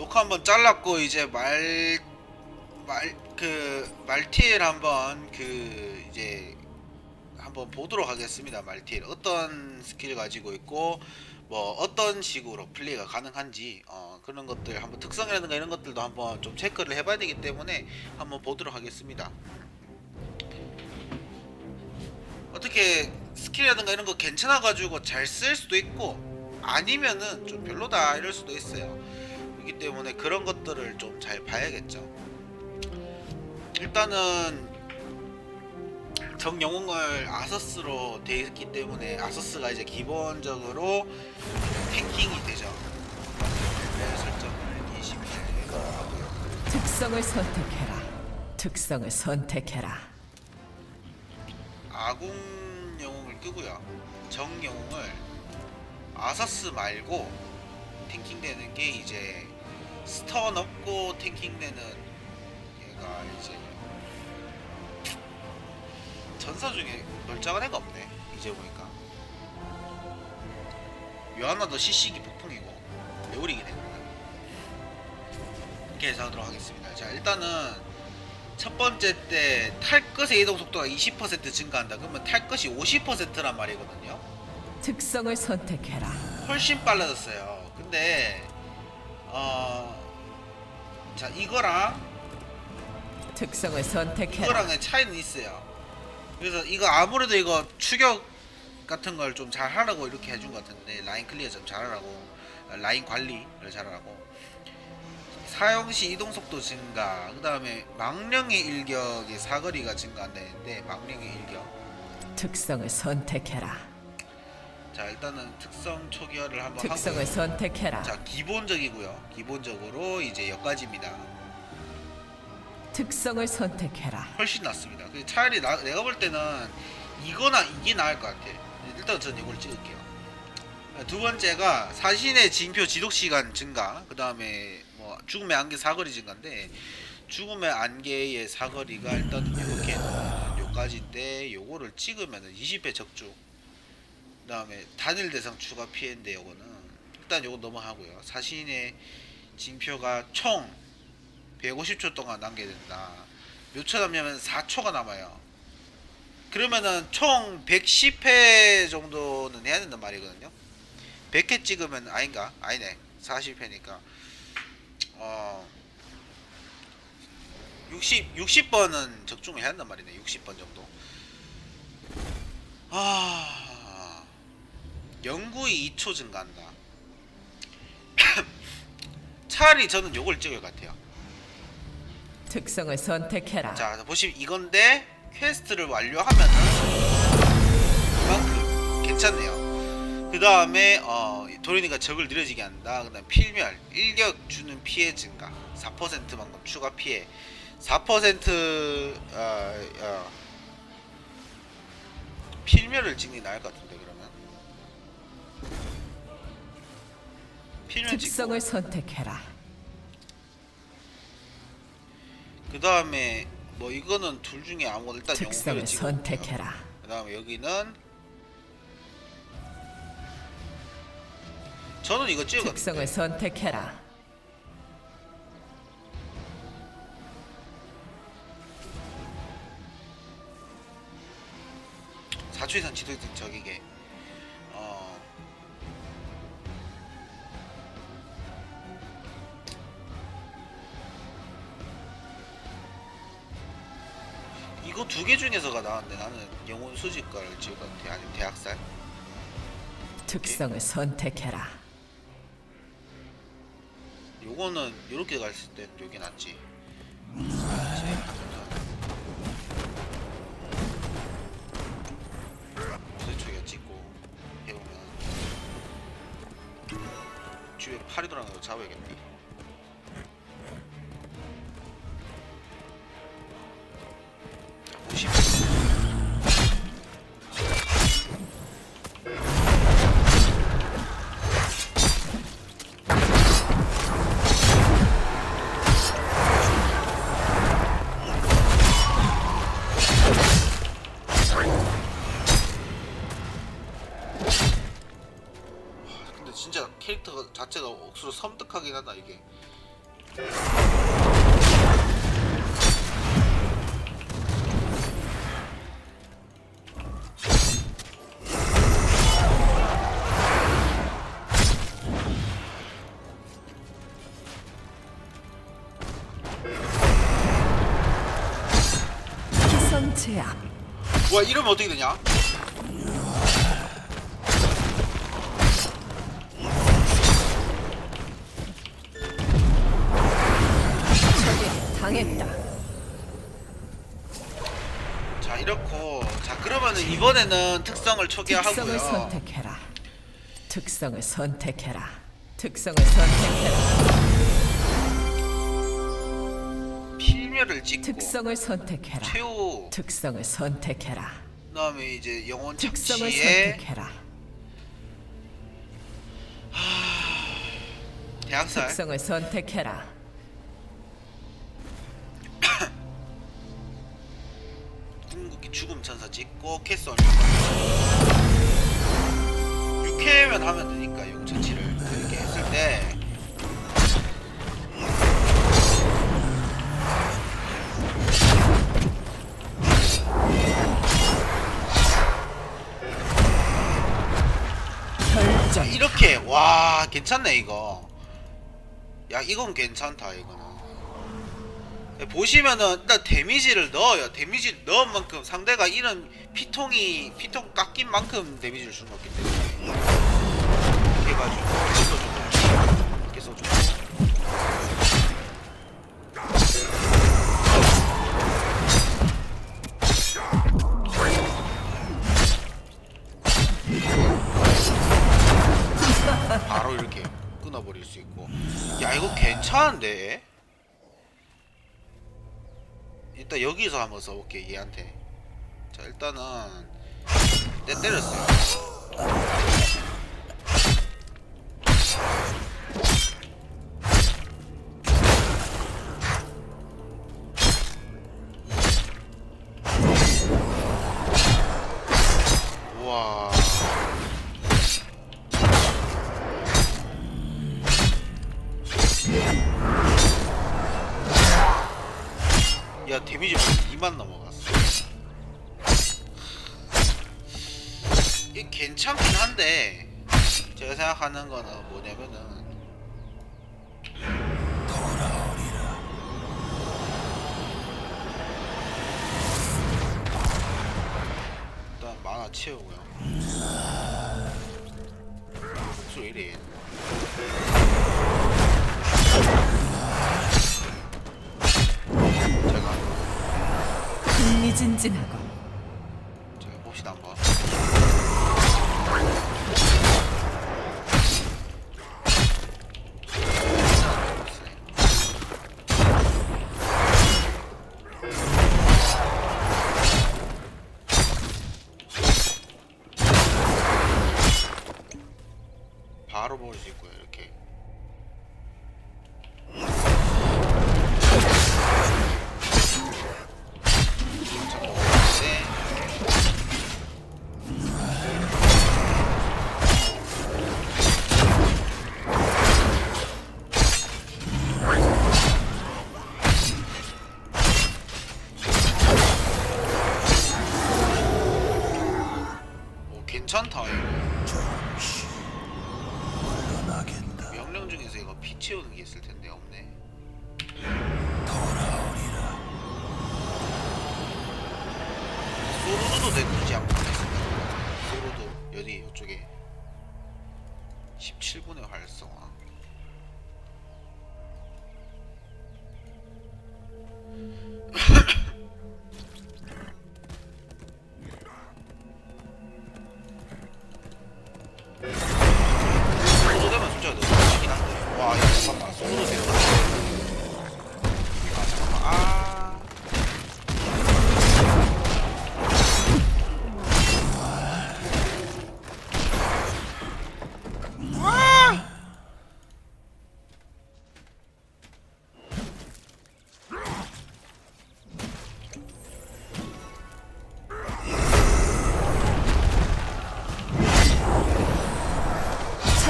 녹화 한번 잘랐고 이제 말 말 그 말티엘 한번 그 이제 한번 보도록 하겠습니다. 말티엘 어떤 스킬 가지고 있고 뭐 어떤 식으로 플레이가 가능한지 어, 그런 것들 한번 특성이라든가 이런 것들도 한번 좀 체크를 해봐야 되기 때문에 한번 보도록 하겠습니다. 어떻게 스킬이라든가 이런 거 괜찮아 가지고 잘 쓸 수도 있고 아니면은 좀 별로다 이럴 수도 있어요. 그렇기 때문에 그런 것들을 좀 잘 봐야겠죠. 일단은 정 영웅을 아서스로 되어 있기 때문에 아서스가 이제 기본적으로 탱킹이 되죠. 네, 설정을 20회 하고요. 특성을 선택해라. 특성을 선택해라. 아궁 영웅을 끄고요. 정 영웅을 아서스 말고 탱킹되는 게 이제 스턴 없고 탱킹되는 얘가 이제 전사 중에 멀쩡한 애가 없네. 이제 보니까 요하나도 시식이 폭풍이고 레오리긴 했구나. 이렇게 해석하도록 하겠습니다. 자 일단은 첫 번째 때 탈 것의 이동 속도가 20% 증가한다. 그러면 탈 것이 50%란 말이거든요. 특성을 선택해라. 훨씬 빨라졌어요. 근데 어, 자 이거랑 특성을 선택해라. 이거랑의 차이는 있어요. 그래서 이거 아무래도 이거 추격 같은 걸 좀 잘하라고 이렇게 해준 것 같은데 라인 클리어 좀 잘하라고 라인 관리를 잘하라고 사용 시 이동 속도 증가 그 다음에 망령의 일격의 사거리가 증가한다는데 망령의 일격 특성을 선택해라. 자 일단은 특성 초기화를 한번 특성을 하고 선택해라. 자 기본적이고요. 기본적으로 이제 여기까지입니다. 특성을 선택해라. 훨씬 낫습니다. 그 차라리 나, 내가 볼 때는 이거나 이게 나을 것 같아. 일단 전 이걸 찍을게요. 두 번째가 사신의 징표 지속 시간 증가 그 다음에 뭐 죽음의 안개 사거리 증가인데 죽음의 안개의 사거리가 일단 이렇게 요까지인데 요거를 찍으면 20배 적중 그 다음에 단일 대상 추가 피해인데 요거는 일단 요거 넘어가고요. 사신의 징표가 총 150초 동안 남게 된다. 몇 초 남냐면 4초가 남아요. 그러면은 총 110회 정도는 해야 된단 말이거든요. 100회 찍으면 아닌가? 아니네. 40회니까. 어 60, 60번은 적중을 해야 한단 말이네. 60번 정도. 아 영구히 2초 증가한다 차라리 저는 요걸 찍을 것 같아요 특성을 선택해라. 자 보시면 이건데 퀘스트를 완료하면은 그만큼 괜찮네요. 그 다음에 어, 도리니가 적을 느려지게 한다. 그 다음 필멸, 일격 주는 피해 증가, 4%만큼 추가 피해, 4% 어, 어, 필멸을 찍는 게 나을 것 같은데 찍고 특성을 선택해라. 그 다음에 뭐 이거는 둘 중에 아무거나 일단 특성을 영웅을 선택해라. 그 다음에 여기는 저는 이거 찍었는데 특성을 선택해라. 사초 이상 지도 저기게 이거 두 개 중에서가 나왔는데 나는 영혼 것 같아 아니면 대학살? 특성을 선택해라. 요거는 요렇게 갔을 땐 요게 낫지. 부대초기가 찍고 해보면 주위에 팔이 돌아가는 거 잡아야겠네 자체가 억수로 섬뜩하긴 하다 이게 기선 제압. 와 이러면 어떻게 되냐? 이렇고 자 그러면은 이번에는 특성을 특성을 초기화하고요. 선택해라. 특성을 선택해라. 특성을 선택해라. 필멸을 찍고 특성을 선택해라. 최후 특성을 선택해라. 그다음에 이제 영혼 특성을 착취에 선택해라. 대학살 특성을 선택해라. 궁극기 죽음 천사 찍고 캐스 얼마 6회면 하면 되니까 용천치를 이렇게 했을 때. 이렇게 와 괜찮네 이거. 야 이건 괜찮다 이거는 보시면은 일단 데미지를 넣어요. 데미지를 넣은 만큼 상대가 이런 피통이 피통 깎인 만큼 데미지를 주는 거기 때문에. 이렇게 해가지고 여기서 한번 써볼게 얘한테. 자 일단은 때 때렸어요 야 데미지 2만 넘어갔어. 이 괜찮긴 한데 제가 생각하는 거는 뭐냐면은 일단 만화 채우고요. 목소리 이래 흥미진진하고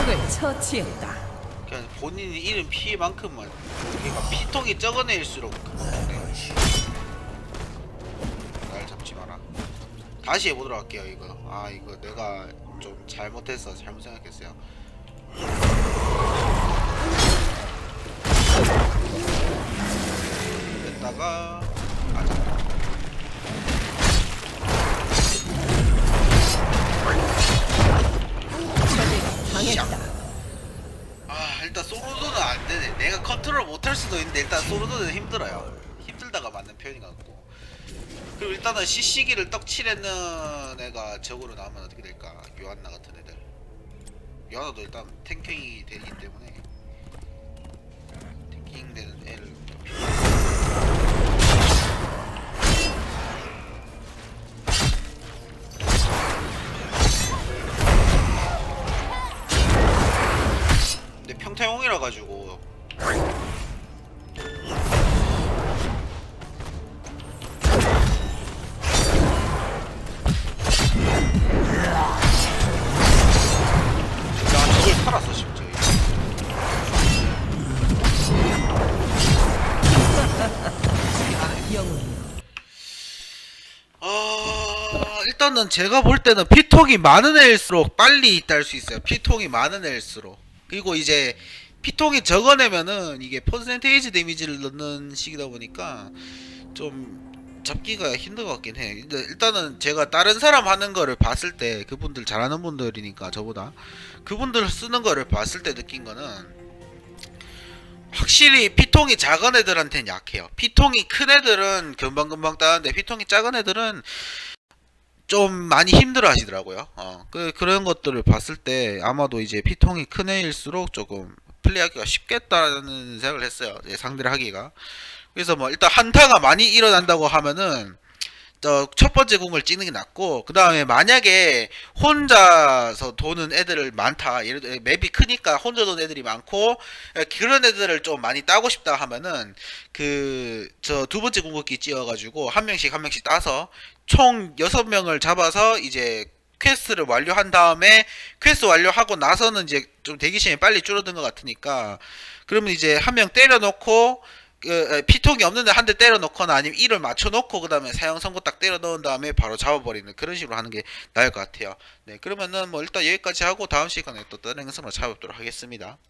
적을 처치했다. 그냥 본인 본인이 잃은 피만큼만 그러니까 피통이 적은 애일수록 네. 날 잡지 마라 다시 해보도록 할게요 이거 아 이거 내가 좀 잘못했어 잘못 생각했어요 됐다가 적 수도 있는데 일단 소로도는 힘들어요. 힘들다가 맞는 편인 것 같고. 그리고 일단은 CC기를 떡칠했는 애가 적으로 나오면 어떻게 될까? 요한나 같은 애들. 요한나도 일단 탱킹이 되기 때문에 탱킹 되는 일단은 제가 볼 때는 피통이 많은 애일수록 빨리 딸 수 있어요. 피통이 많은 애일수록 그리고 이제 피통이 적어내면은 이게 퍼센테이지 데미지를 넣는 식이다 보니까 좀 잡기가 힘든 것 같긴 해. 근데 일단은 제가 다른 사람 하는 거를 봤을 때 그분들 잘하는 분들이니까 저보다 그분들 쓰는 거를 봤을 때 느낀 거는 확실히 피통이 작은 애들한테는 약해요. 피통이 큰 애들은 금방금방 따는데 피통이 작은 애들은 좀 많이 힘들어 하시더라고요. 어, 그, 그런 것들을 봤을 때 아마도 이제 피통이 큰 애일수록 조금 플레이하기가 쉽겠다는 생각을 했어요. 예, 상대를 하기가. 그래서 뭐 일단 한타가 많이 일어난다고 하면은 저 첫 번째 공을 찍는 게 낫고 그 다음에 만약에 혼자서 도는 애들을 많다. 예를 들어 맵이 크니까 혼자 도는 애들이 많고 에, 그런 애들을 좀 많이 따고 싶다 하면은 그 저 두 번째 궁극기 찌어가지고 한 명씩 한 명씩 따서 총 여섯 명을 잡아서 이제 퀘스트를 완료한 다음에 퀘스트 완료하고 나서는 이제 좀 대기 시간이 빨리 줄어든 것 같으니까 그러면 이제 한 명 때려놓고 피통이 없는데 한 대 때려놓거나 아니면 이를 맞춰 놓고 그 다음에 사형 선고 딱 때려 넣은 다음에 바로 잡아 버리는 그런 식으로 하는 게 나을 것 같아요. 네 그러면은 뭐 일단 여기까지 하고 다음 시간에 또 다른 영상으로 찾아뵙도록 하겠습니다.